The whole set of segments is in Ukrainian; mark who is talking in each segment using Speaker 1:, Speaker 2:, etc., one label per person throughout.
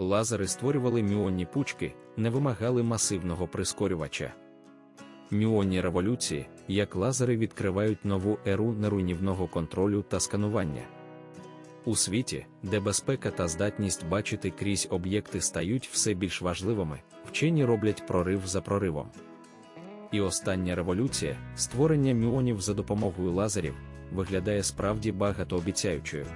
Speaker 1: лазери створювали мюонні пучки, не вимагали масивного прискорювача. Мюонні революції, як лазери відкривають нову еру неруйнівного контролю та сканування. У світі, де безпека та здатність бачити крізь об'єкти стають все більш важливими, вчені роблять прорив за проривом. І остання революція, створення мюонів за допомогою лазерів, виглядає справді багатообіцяючою.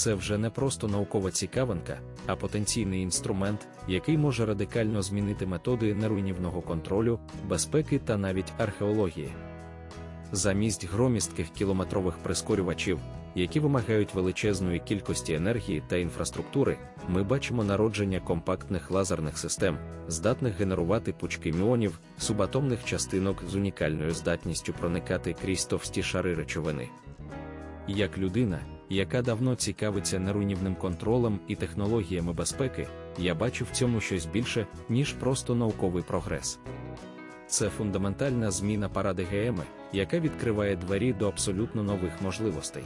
Speaker 1: Це вже не просто наукова цікавинка, а потенційний інструмент, який може радикально змінити методи неруйнівного контролю, безпеки та навіть археології. Замість громістких кілометрових прискорювачів, які вимагають величезної кількості енергії та інфраструктури, ми бачимо народження компактних лазерних систем, здатних генерувати пучки мюонів, субатомних частинок з унікальною здатністю проникати крізь товсті шари речовини. Як людина, яка давно цікавиться неруйнівним контролем і технологіями безпеки, я бачу в цьому щось більше, ніж просто науковий прогрес. Це фундаментальна зміна парадигеми, яка відкриває двері до абсолютно нових можливостей.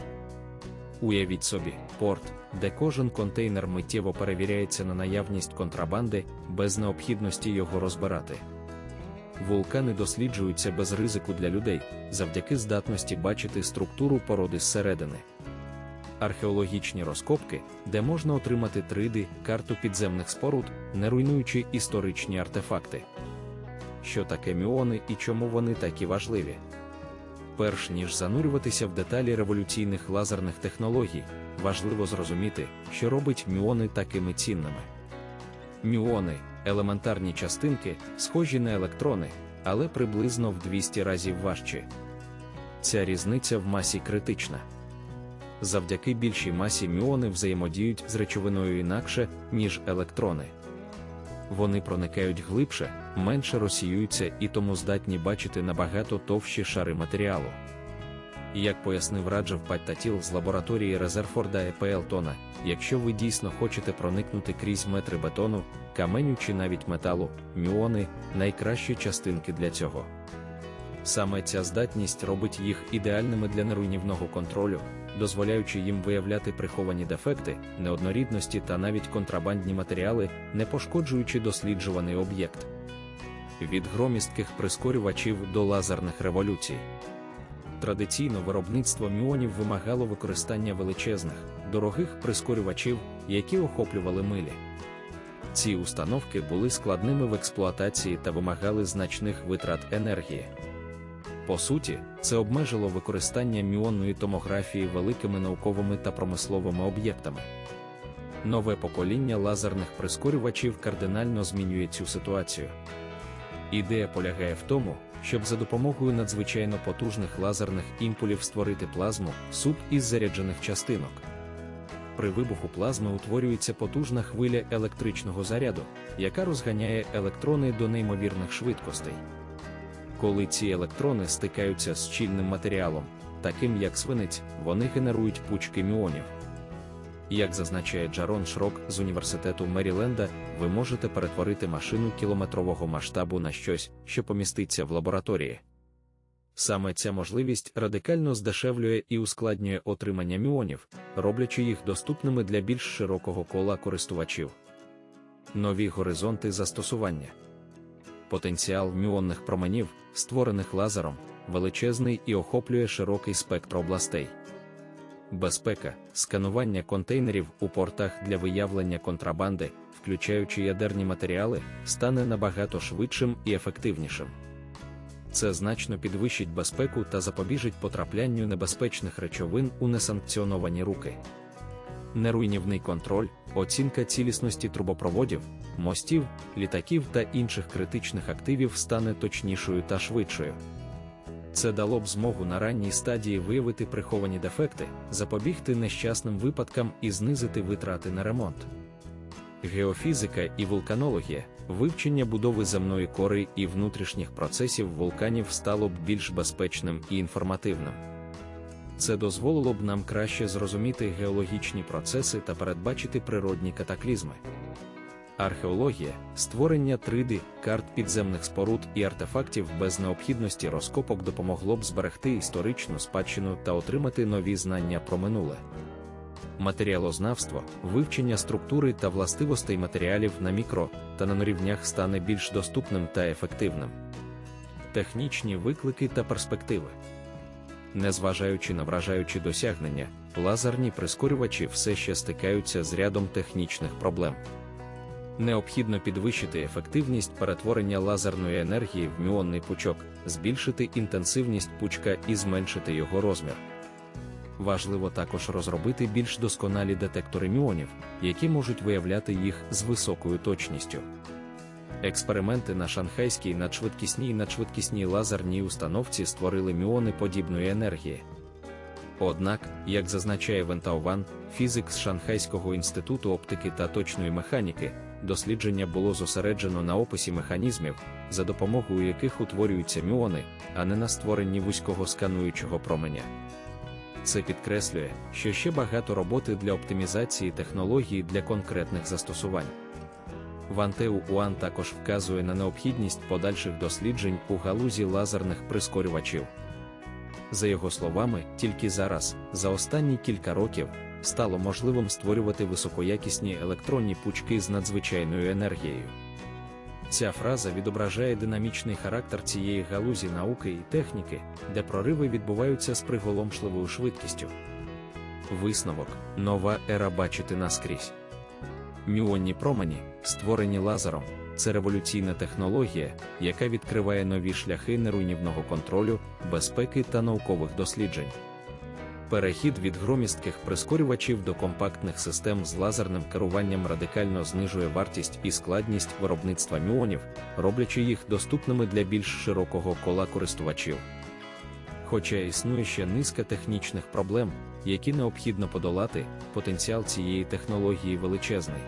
Speaker 1: Уявіть собі, порт, де кожен контейнер миттєво перевіряється на наявність контрабанди, без необхідності його розбирати. Вулкани досліджуються без ризику для людей, завдяки здатності бачити структуру породи зсередини. Археологічні розкопки, де можна отримати 3D карту підземних споруд, не руйнуючи історичні артефакти. Що таке мюони і чому вони такі важливі? Перш ніж занурюватися в деталі революційних лазерних технологій, важливо зрозуміти, що робить мюони такими цінними. Мюони елементарні частинки, схожі на електрони, але приблизно в 200 разів важчі. Ця різниця в масі критична. Завдяки більшій масі мюони взаємодіють з речовиною інакше, ніж електрони. Вони проникають глибше, менше розсіюються і тому здатні бачити набагато товщі шари матеріалу. Як пояснив Раджев Паттатіл з лабораторії Резерфорда Епелтона, якщо ви дійсно хочете проникнути крізь метри бетону, каменю чи навіть металу, мюони найкращі частинки для цього. Саме ця здатність робить їх ідеальними для неруйнівного контролю, дозволяючи їм виявляти приховані дефекти, неоднорідності та навіть контрабандні матеріали, не пошкоджуючи досліджуваний об'єкт. Від громістких прискорювачів до лазерних революцій. Традиційно виробництво мюонів вимагало використання величезних, дорогих прискорювачів, які охоплювали милі. Ці установки були складними в експлуатації та вимагали значних витрат енергії. По суті, це обмежило використання мюонної томографії великими науковими та промисловими об'єктами. Нове покоління лазерних прискорювачів кардинально змінює цю ситуацію. Ідея полягає в тому, щоб за допомогою надзвичайно потужних лазерних імпулів створити плазму, суп із заряджених частинок. При вибуху плазми утворюється потужна хвиля електричного заряду, яка розганяє електрони до неймовірних швидкостей. Коли ці електрони стикаються з щільним матеріалом, таким як свинець, вони генерують пучки мюонів. Як зазначає Джарон Шрок з університету Меріленда, ви можете перетворити машину кілометрового масштабу на щось, що поміститься в лабораторії. Саме ця можливість радикально здешевлює і ускладнює отримання мюонів, роблячи їх доступними для більш широкого кола користувачів. Нові горизонти застосування. Потенціал мюонних променів, створених лазером, величезний і охоплює широкий спектр областей. Безпека, сканування контейнерів у портах для виявлення контрабанди, включаючи ядерні матеріали, стане набагато швидшим і ефективнішим. Це значно підвищить безпеку та запобіжить потраплянню небезпечних речовин у несанкціоновані руки. Неруйнівний контроль, оцінка цілісності трубопроводів, мостів, літаків та інших критичних активів стане точнішою та швидшою. Це дало б змогу на ранній стадії виявити приховані дефекти, запобігти нещасним випадкам і знизити витрати на ремонт. Геофізика і вулканологія, вивчення будови земної кори і внутрішніх процесів вулканів стало б більш безпечним і інформативним. Це дозволило б нам краще зрозуміти геологічні процеси та передбачити природні катаклізми. Археологія, створення 3D, карт підземних споруд і артефактів без необхідності розкопок допомогло б зберегти історичну спадщину та отримати нові знання про минуле. Матеріалознавство, вивчення структури та властивостей матеріалів на мікро та нанорівнях стане більш доступним та ефективним. Технічні виклики та перспективи. Незважаючи на вражаючі досягнення, лазерні прискорювачі все ще стикаються з рядом технічних проблем. Необхідно підвищити ефективність перетворення лазерної енергії в мюонний пучок, збільшити інтенсивність пучка і зменшити його розмір. Важливо також розробити більш досконалі детектори мюонів, які можуть виявляти їх з високою точністю. Експерименти на шанхайській надшвидкісній і надшвидкісній лазерній установці створили мюони подібної енергії. Однак, як зазначає Вентауван, фізик з Шанхайського інституту оптики та точної механіки, дослідження було зосереджено на описі механізмів, за допомогою яких утворюються мюони, а не на створенні вузького скануючого променя. Це підкреслює, що ще багато роботи для оптимізації технології для конкретних застосувань. Ван Теу Уан також вказує на необхідність подальших досліджень у галузі лазерних прискорювачів. За його словами, тільки зараз, за останні кілька років, стало можливим створювати високоякісні електронні пучки з надзвичайною енергією. Ця фраза відображає динамічний характер цієї галузі науки і техніки, де прориви відбуваються з приголомшливою швидкістю. Висновок нова ера бачити наскрізь. Мюонні промені, створені лазером, це революційна технологія, яка відкриває нові шляхи неруйнівного контролю, безпеки та наукових досліджень. Перехід від громістких прискорювачів до компактних систем з лазерним керуванням радикально знижує вартість і складність виробництва мюонів, роблячи їх доступними для більш широкого кола користувачів. Хоча існує ще низка технічних проблем, які необхідно подолати, потенціал цієї технології величезний.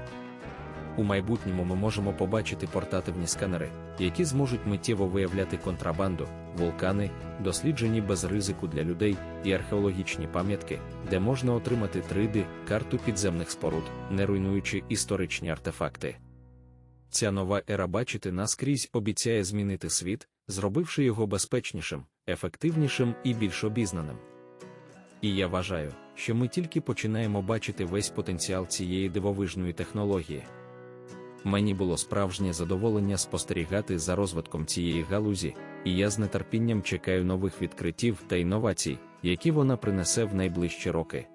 Speaker 1: У майбутньому ми можемо побачити портативні сканери, які зможуть миттєво виявляти контрабанду, вулкани, досліджені без ризику для людей і археологічні пам'ятки, де можна отримати 3D карту підземних споруд, не руйнуючи історичні артефакти. Ця нова ера бачити наскрізь обіцяє змінити світ, зробивши його безпечнішим, ефективнішим і більш обізнаним. І я вважаю, що ми тільки починаємо бачити весь потенціал цієї дивовижної технології. Мені було справжнє задоволення спостерігати за розвитком цієї галузі, і я з нетерпінням чекаю нових відкриттів та інновацій, які вона принесе в найближчі роки.